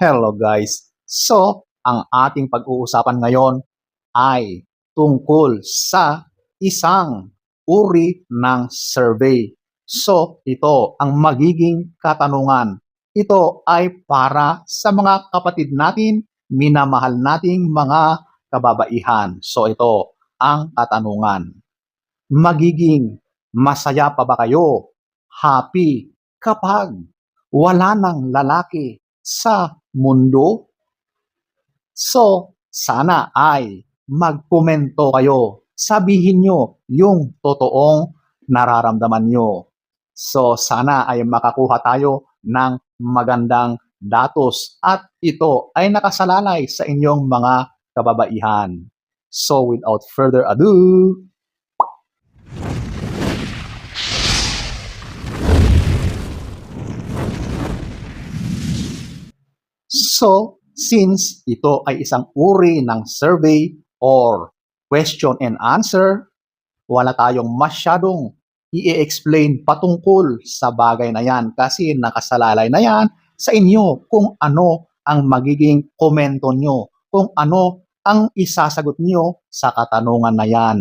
Hello guys! So, ang ating pag-uusapan ngayon ay tungkol sa isang uri ng survey. So, ito ang magiging katanungan. Ito ay para sa mga kapatid natin, minamahal nating mga kababaihan. So, ito ang katanungan. Magiging masaya pa ba kayo? Happy kapag wala ng lalaki sa mundo? So, sana ay magkomento kayo. Sabihin nyo yung totoong nararamdaman nyo. So, sana ay makakuha tayo ng magandang datos at ito ay nakasalalay sa inyong mga kababaihan. So, without further ado, So, since ito ay isang uri ng survey or question and answer, wala tayong masyadong i-explain patungkol sa bagay na yan kasi nakasalalay na yan sa inyo kung ano ang magiging komento nyo, kung ano ang isasagot nyo sa katanungan na yan.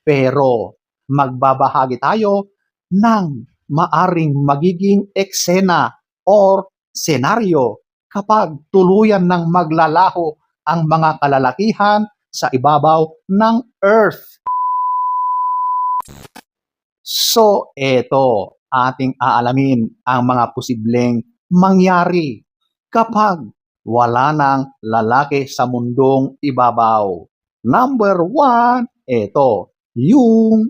Pero magbabahagi tayo ng maaring magiging eksena or senaryo kapag tuluyan ng maglalaho ang mga kalalakihan sa ibabaw ng earth. So, eto, ating aalamin ang mga posibleng mangyari kapag wala ng lalaki sa mundong ibabaw. Number one, eto, yung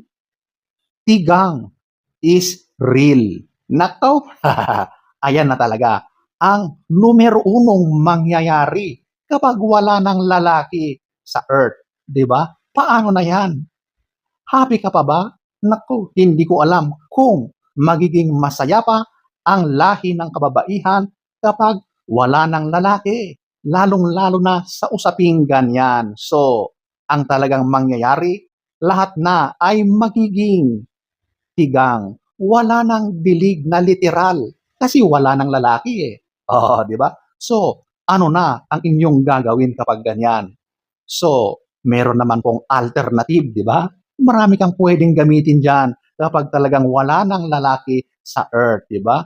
tigang is real. Nakaw, ayan na talaga ang numero unong mangyayari kapag wala ng lalaki sa earth. ba? Paano na yan? Happy ka pa ba? Naku, hindi ko alam kung magiging masaya pa ang lahi ng kababaihan kapag wala ng lalaki. Lalong-lalo na sa usaping ganyan. So, ang talagang mangyayari, lahat na ay magiging tigang. Wala ng dilig na literal kasi wala ng lalaki eh. Oo, di ba? So, ano na ang inyong gagawin kapag ganyan? So, meron naman pong alternative, di ba? Marami kang pwedeng gamitin dyan kapag talagang wala ng lalaki sa earth, di ba?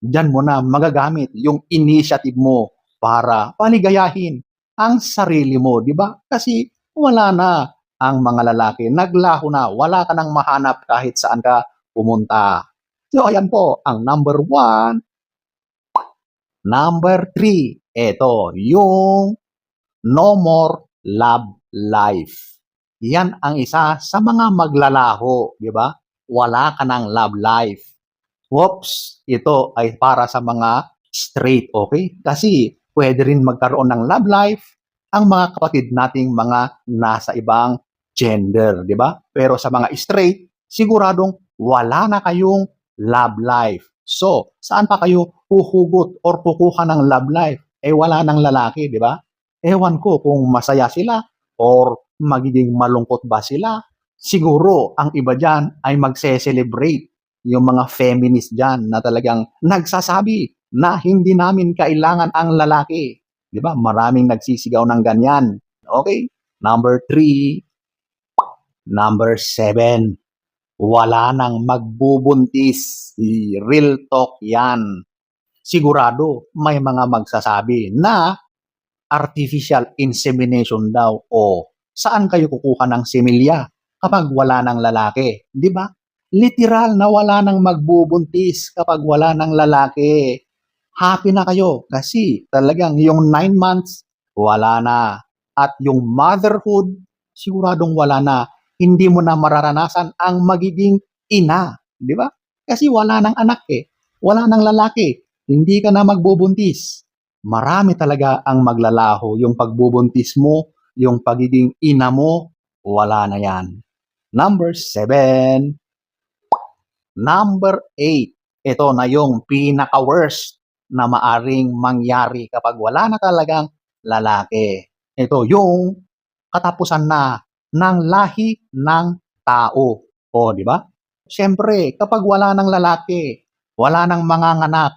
Diyan mo na magagamit yung initiative mo para paligayahin ang sarili mo, di ba? Kasi wala na ang mga lalaki. Naglaho na. Wala ka nang mahanap kahit saan ka pumunta. So, ayan po, ang number one, Number three, ito, yung no more love life. Yan ang isa sa mga maglalaho, di ba? Wala ka ng love life. Whoops, ito ay para sa mga straight, okay? Kasi pwede rin magkaroon ng love life ang mga kapatid nating mga nasa ibang gender, di ba? Pero sa mga straight, siguradong wala na kayong love life. So, saan pa kayo huhugot or kukuha ng love life? Eh, wala ng lalaki, di ba? Ewan ko kung masaya sila or magiging malungkot ba sila. Siguro, ang iba dyan ay magse-celebrate yung mga feminist dyan na talagang nagsasabi na hindi namin kailangan ang lalaki. Di ba? Maraming nagsisigaw ng ganyan. Okay? Number three. Number seven wala nang magbubuntis. Real talk yan. Sigurado may mga magsasabi na artificial insemination daw o saan kayo kukuha ng similya kapag wala ng lalaki, di ba? Literal na wala nang magbubuntis kapag wala ng lalaki. Happy na kayo kasi talagang yung 9 months wala na at yung motherhood siguradong wala na hindi mo na mararanasan ang magiging ina, di ba? Kasi wala nang anak eh. Wala nang lalaki. Hindi ka na magbubuntis. Marami talaga ang maglalaho. Yung pagbubuntis mo, yung pagiging ina mo, wala na yan. Number seven. Number eight. Ito na yung pinaka-worst na maaring mangyari kapag wala na talagang lalaki. Ito yung katapusan na ng lahi ng tao. O, di ba? Siyempre, kapag wala ng lalaki, wala ng mga anak,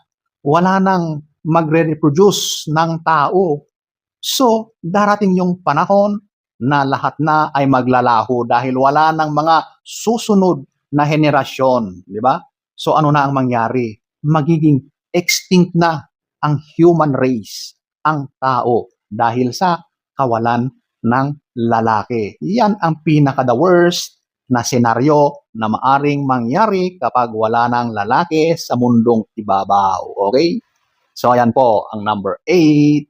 wala ng magre-reproduce ng tao. So, darating yung panahon na lahat na ay maglalaho dahil wala ng mga susunod na henerasyon, di ba? So ano na ang mangyari? Magiging extinct na ang human race, ang tao dahil sa kawalan ng lalaki. Yan ang pinaka the worst na senaryo na maaring mangyari kapag wala ng lalaki sa mundong ibabaw. Okay? So ayan po ang number 8.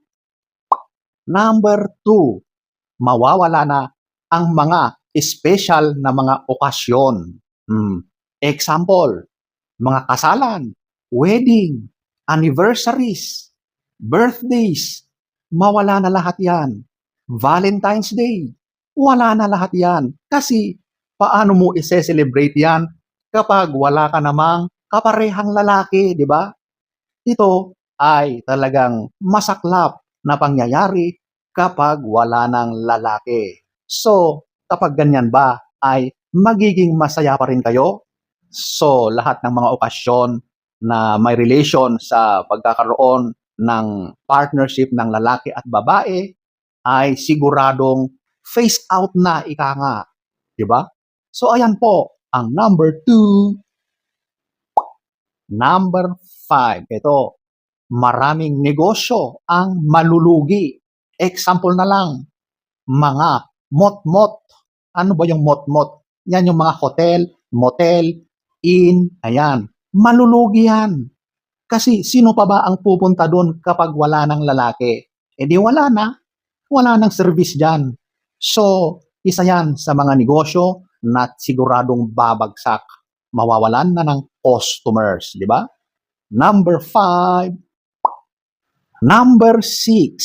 Number 2, mawawala na ang mga special na mga okasyon. Hmm. Example, mga kasalan, wedding, anniversaries, birthdays, mawala na lahat yan. Valentine's Day, wala na lahat yan. Kasi paano mo ise-celebrate yan kapag wala ka namang kaparehang lalaki, di ba? Ito ay talagang masaklap na pangyayari kapag wala ng lalaki. So, kapag ganyan ba, ay magiging masaya pa rin kayo? So, lahat ng mga okasyon na may relation sa pagkakaroon ng partnership ng lalaki at babae ay siguradong face out na ika nga. Di ba? So, ayan po, ang number two. Number five, ito, maraming negosyo ang malulugi. Example na lang, mga mot-mot. Ano ba yung mot-mot? Yan yung mga hotel, motel, inn, ayan. Malulugi yan. Kasi sino pa ba ang pupunta doon kapag wala ng lalaki? E di wala na. Wala ng service dyan. So, isa yan sa mga negosyo na siguradong babagsak. Mawawalan na ng customers, di ba? Number five. Number six,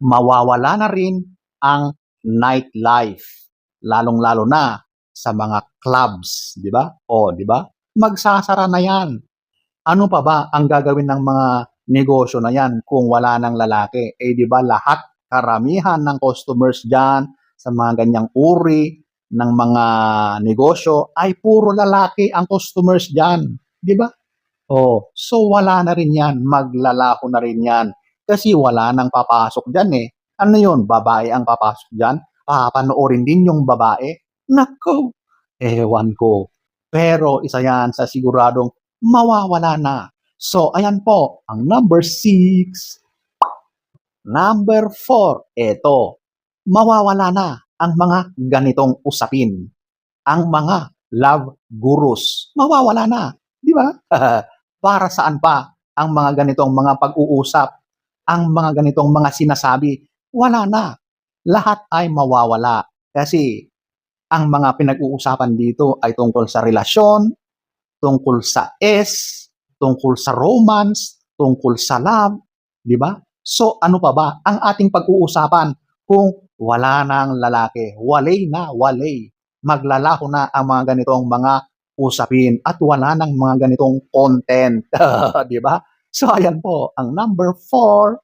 mawawala na rin ang nightlife. Lalong-lalo na sa mga clubs, di ba? O, di ba? Magsasara na yan. Ano pa ba ang gagawin ng mga negosyo na yan kung wala ng lalaki? Eh, di ba lahat, karamihan ng customers dyan sa mga ganyang uri ng mga negosyo ay puro lalaki ang customers dyan. Di ba? Oh, so wala na rin yan. Maglalaho na rin yan. Kasi wala nang papasok dyan eh. Ano yun? Babae ang papasok dyan? Papanoorin din yung babae? Nako, ewan ko. Pero isa yan sa siguradong mawawala na. So, ayan po, ang number six. Number four, eto, mawawala na ang mga ganitong usapin. Ang mga love gurus, mawawala na. Di ba? Para saan pa ang mga ganitong mga pag-uusap, ang mga ganitong mga sinasabi? Wala na. Lahat ay mawawala. Kasi ang mga pinag-uusapan dito ay tungkol sa relasyon, tungkol sa S, tungkol sa romance, tungkol sa love, di ba? So ano pa ba ang ating pag-uusapan kung wala nang lalaki? Walay na, walay. Maglalaho na ang mga ganitong mga usapin at wala nang mga ganitong content, di ba? So ayan po, ang number four.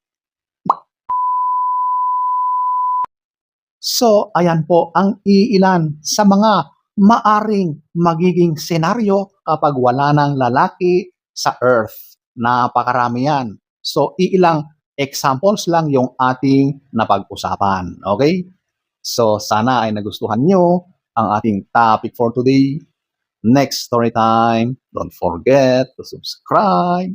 So ayan po ang iilan sa mga maaring magiging senaryo kapag wala ng lalaki sa earth. Napakarami yan. So iilang examples lang yung ating napag-usapan. Okay? So sana ay nagustuhan nyo ang ating topic for today. Next story time, don't forget to subscribe,